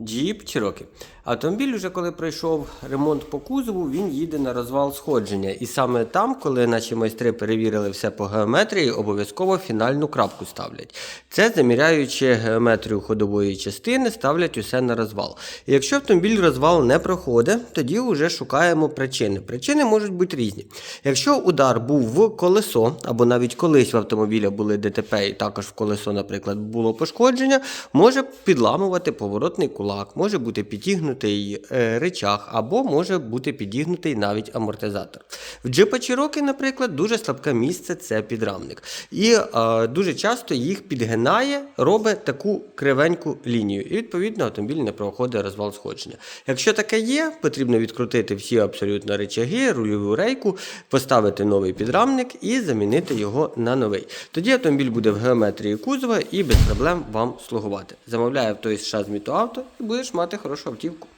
Jeep Cherokee. Автомобіль, вже коли пройшов ремонт по кузову, він їде на розвал сходження. І саме там, коли наші майстри перевірили все по геометрії, обов'язково фінальну крапку ставлять. Це заміряючи геометрію ходової частини, ставлять усе на розвал. І якщо автомобіль розвал не проходить, тоді вже шукаємо причини. Причини можуть бути різні. Якщо удар був в колесо, або навіть колись в автомобіля були ДТП, і також в колесо, наприклад, було пошкодження, може підламувати поворотний кулак, може бути підігнутий е, речах, або може бути підігнутий навіть амортизатор. В джипа Cherokee, наприклад, дуже слабке місце це підрамник. І е, дуже часто їх підгинає, робить таку кривеньку лінію. І відповідно автомобіль не проходить розвал сходження. Якщо таке є, потрібно відкрутити всі абсолютно речаги, рульову рейку, поставити новий підрамник і замінити його на новий. Тоді автомобіль буде в геометрії кузова і без проблем вам слугувати. Замовляє із США з і будеш мати хорошу автівку.